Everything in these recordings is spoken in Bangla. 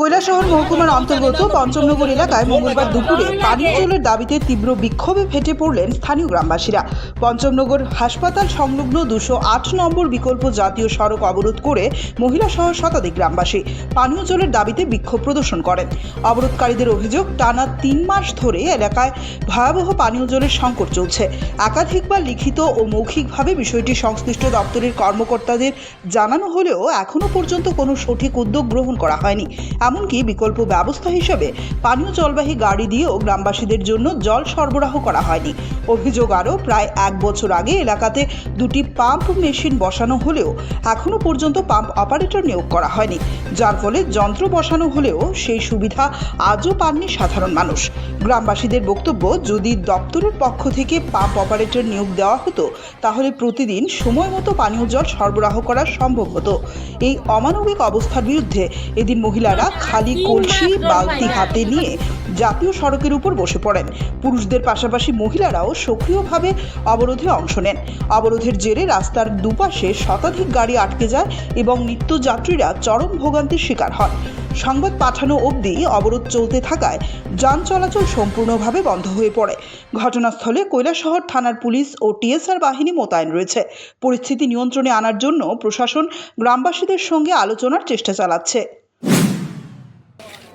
কৈলাসহর মহকুমার অন্তর্গত পঞ্চমনগর এলাকায় মঙ্গলবার দুপুরে পানীয় জলের দাবিতে তীব্র বিক্ষোভে ফেটে পড়লেন স্থানীয় গ্রামবাসীরা। পঞ্চমনগর হাসপাতাল সংলগ্ন দুশো আট নম্বর বিকল্প জাতীয় সড়ক অবরোধ করে মহিলা সহ শতাধিক গ্রামবাসী পানীয় জলের দাবিতে বিক্ষোভ প্রদর্শন করেন। অবরোধকারীদের অভিযোগ, টানা তিন মাস ধরে এলাকায় ভয়াবহ পানীয় জলের সংকট চলছে। একাধিকবার লিখিত ও মৌখিকভাবে বিষয়টি সংশ্লিষ্ট দপ্তরের কর্মকর্তাদের জানানো হলেও এখনও পর্যন্ত কোনো সঠিক উদ্যোগ গ্রহণ করা হয়নি। এমনকি বিকল্প ব্যবস্থা হিসেবে পানীয় জলবাহী গাড়ি দিয়েও গ্রামবাসীদের জন্য জল সরবরাহ করা হয়নি। অভিযোগ আরও, প্রায় এক বছর আগে এলাকাতে দুটি পাম্প মেশিন বসানো হলেও এখনও পর্যন্ত পাম্প অপারেটর নিয়োগ করা হয়নি। যার ফলে যন্ত্র বসানো হলেও সেই সুবিধা আজও পাননি সাধারণ মানুষ। গ্রামবাসীদের বক্তব্য, যদি দপ্তরের পক্ষ থেকে পাম্প অপারেটর নিয়োগ দেওয়া হতো, তাহলে প্রতিদিন সময় মতো পানীয় জল সরবরাহ করা সম্ভব হতো। এই অমানবিক অবস্থার বিরুদ্ধে এদিন মহিলারা খালি কলসি বালতি হাতে নিয়ে জাতীয় সড়কের উপর বসে পড়েন। পুরুষদের পাশাপাশি মহিলারাও সক্রিয়ভাবে অবরোধে অংশ নেন। অবরোধের জেরে রাস্তার দুপাশে শতাধিক গাড়ি আটকে যায় এবং নিত্যযাত্রীরা চরম ভোগান্তির শিকার হন। সংবাদ পাঠানো অবধি অবরোধ চলতে থাকায় যান চলাচল সম্পূর্ণভাবে বন্ধ হয়ে পড়ে। ঘটনাস্থলে কৈলাসহর থানার পুলিশ ও টিএসআর বাহিনী মোতায়েন রয়েছে। পরিস্থিতি নিয়ন্ত্রণে আনার জন্য প্রশাসন গ্রামবাসীদের সঙ্গে আলোচনার চেষ্টা চালাচ্ছে।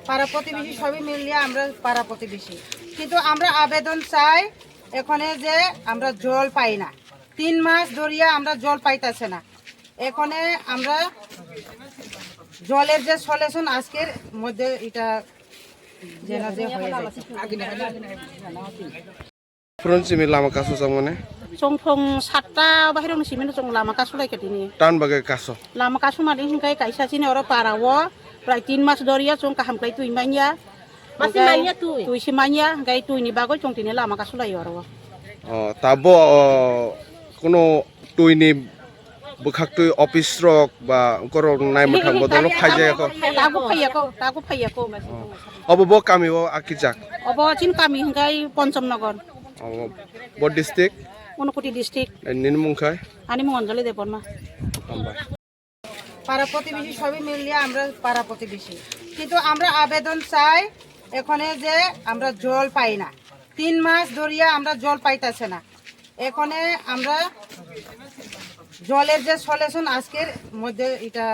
পাড়া প্রতিবেশী সবই মিলিয়ে আমরা পাড়া প্রতিবেশী। কিন্তু আমরা আবেদন চাই এখানে যে আমরা জল পাই না। তিন মাস ধরিয়া আমরা জল পাইতেছে না। এখানে আমরা জলের যে সলিউশন আজকের মধ্যে এটা যেন যে হয়ে যায়। sa mone চংফং সাতটা বাহির সিমেন্ট চং লামা কাসু লাই কেটিনি tan bagai kaso Lama Kasu মাদি হিংকাই কাইসা চিনি ওরা পারাও প্রায় তিন মাস ধরিয়া চং কাহাম কাই তুই মাইয়া তুই সি মাইয়া গাই তুই নি বাগৈ চং তিনি লামা কাসু লাই ওরা oh tabo oh, kono tuini bukhak tui office rok ba korok nai muthang bodol khai jay ko তাকো ফাইয়া কো তাকো ফাইয়া কো obo bo kami bo akijak অব চিন কামি হিংকাই Panchamnagar oh bo district Unakoti district ninmungkhai আনি মু অঞ্জলি দেবন মা পাড়া প্রতিবেশী সবই মিলিয়ে আমরা পাড়া প্রতিবেশী কিন্তু আমরা আবেদন চাই এখানে যে আমরা জল পাই না তিন মাস ধরিয়া আমরা জল পাইতেছে না এখানে আমরা জলের যে সলিউশন আজকের মধ্যে এটা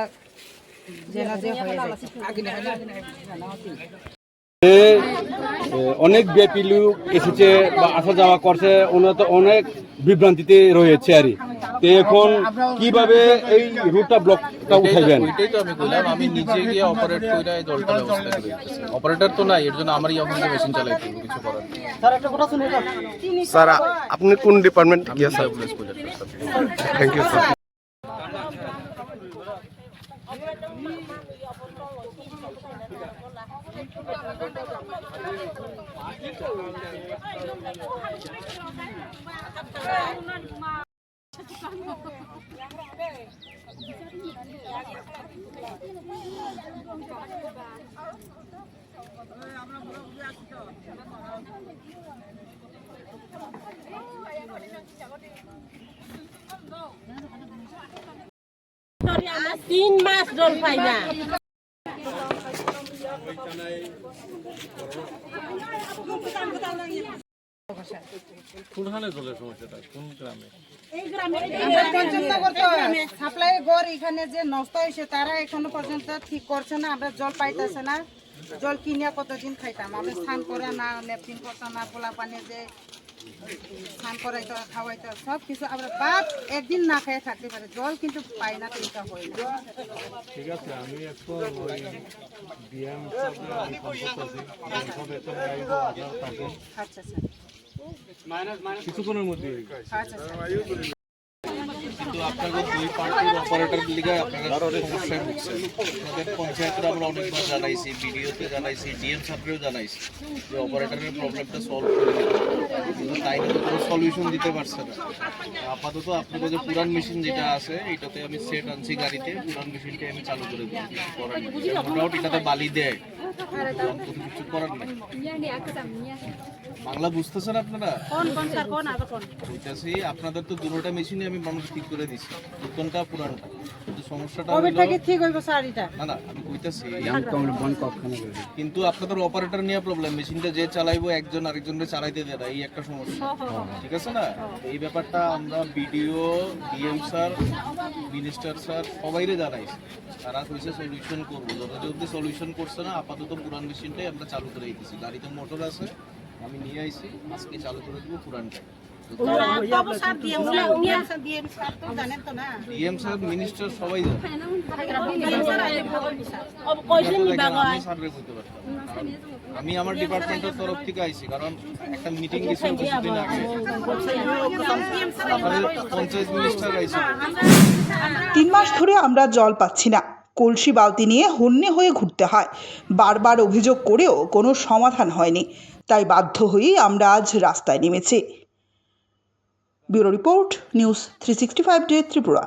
যেন যে হয়ে যায় অনেক বিআইপি লোক এসেছে বা আসা যাওয়া করছে ওনারা তো অনেক বিভ্রান্তিতে রয়েছে আর তো এখন কীভাবে এই রুটটা ব্লকটা উঠাইবেন? ওইটাই তো আমি বললাম আমি নিজে গিয়ে অপারেট করে এই জলটা ব্যবস্থা করে অপারেটর তো নাই এর জন্য আমারই থেকে মেশিন চালাইতে হবে কিছু করার sir apni kun department kia sir police project thank you sir. তিন মাস জল পাই না। আমরা পঞ্চমনগর তো সাপ্লাই ঘর এখানে যে নষ্ট হয়েছে তারা এখনও পর্যন্ত ঠিক করছে না আমরা জল পাইতেছে না। জল কিনিয়া কতদিন খাইতাম? আমরা স্নান করে না লেপটিন করতাম না পোলা পানি যে স্নান করাইতো খাওয়াইতো সব কিছু আমরা বাদ একদিন না খেয়ে থাকতে পারে। জল কিন্তু পাই না তিনটা হয় না। আচ্ছা স্যার কিছুক্ষণের মধ্যে আচ্ছা স্যার কিন্তু আপনাদের দুই পার্টির অপারেটর লিগে আপনারা সমস্যায় ভুগছেন আপনাদের পঞ্চায়েতের আমরা অনেকবার জানাইছি বিডিওতে জানাইছি ডিএম সাহেবকেও জানাইছি যে অপারেটরের প্রবলেমটা সলভ করে দিতে কিন্তু তাই কোনো সলিউশন দিতে পারছে না। আপাতত আপনাদের যে পুরান মেশিন যেটা আছে এটাতে আমি সেট আনছি গাড়িতে পুরান মেশিনটা আমি চালু করে দিই doubt এটাতে বালি দেয়। কিছু করার নেই। বাংলা বুঝতেছেন আপনারা? কোন কোন স্যার কোন আবার কোন? বলতেছি আপনাদের তো দুটোটা মেশিনই আমি মানুষ ঠিক করে দিছি। নতুনটা পুরানটা। কিন্তু সমস্যাটা কবে হলো থেকে ঠিক হইব স্যার এটা? না না আমি কইতাছি কিন্তু আপনাদের অপারেটর নিয়ে প্রবলেম মেশিনটা যে চালাইবো একজন আরেকজনকে চালাইতে দেয় না। এই একটা সমস্যা। ঠিক আছে না? এই ব্যাপারটা আমরা BDO DM sir minister sir সবাইরে জানাইছি তারা কইছে সলিউশন করব। যত অব্দি সলিউশন করছে না আপাতত পুরান মেশিনটাই আমরা চালু করে দিতেছি। গাড়িতে মোটর আছে আমি নিয়ে আইছি আজকে চালু করে দেবো পুরানটা মিনিস্টার সবাই আমি আমার ডিপার্টমেন্টের তরফ থেকে আইছি কারণ একটা মিটিং গেছিল কিছুদিন আগে। পঞ্চায়েত মিনিস্টার আইছিল তিন মাস ধরে আমরা জল পাচ্ছি না। কলসি বালতি নিয়ে হন্যে হয়ে ঘুরতে হয়। বারবার অভিযোগ করেও কোনো সমাধান হয়নি। তাই বাধ্য হয়েই আমরা আজ রাস্তায় নেমেছি। Bureau report news three sixty five day Tripura.